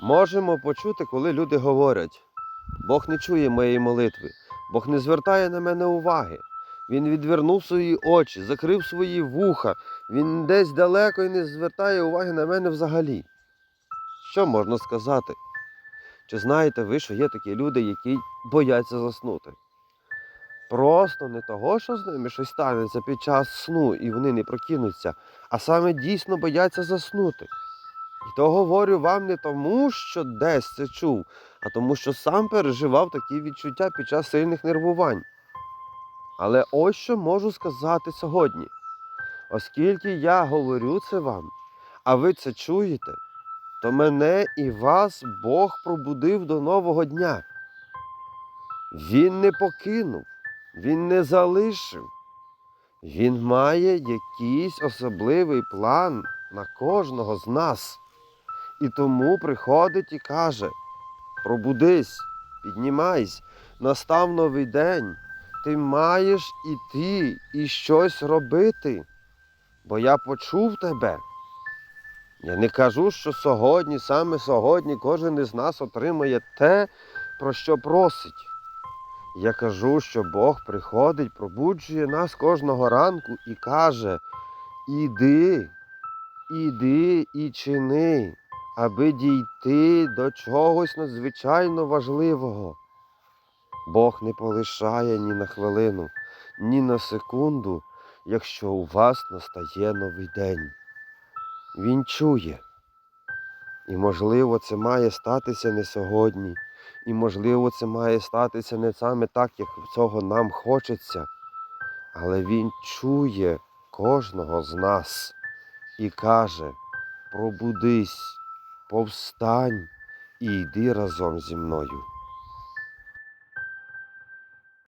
Можемо почути, коли люди говорять: Бог не чує моєї молитви, Бог не звертає на мене уваги. Він відвернув свої очі, закрив свої вуха, він десь далеко і не звертає уваги на мене взагалі. Що можна сказати? Чи знаєте ви, що є такі люди, які бояться заснути? Просто не того, що з ними щось станеться під час сну і вони не прокинуться, а саме дійсно бояться заснути. І то говорю вам не тому, що десь це чув, а тому, що сам переживав такі відчуття під час сильних нервувань. Але ось що можу сказати сьогодні. Оскільки я говорю це вам, а ви це чуєте, то мене і вас Бог пробудив до нового дня. Він не покинув, Він не залишив. Він має якийсь особливий план на кожного з нас. І тому приходить і каже: пробудись, піднімайся, настав новий день. Ти маєш іти і щось робити, бо я почув тебе. Я не кажу, що сьогодні, саме сьогодні, кожен із нас отримає те, про що просить. Я кажу, що Бог приходить, пробуджує нас кожного ранку і каже: Іди, іди і чини, аби дійти до чогось надзвичайно важливого. Бог не полишає ні на хвилину, ні на секунду, якщо у вас настає новий день. Він чує. І, можливо, це має статися не сьогодні, і, можливо, це має статися не саме так, як цього нам хочеться. Але Він чує кожного з нас і каже: пробудись, повстань і йди разом зі мною.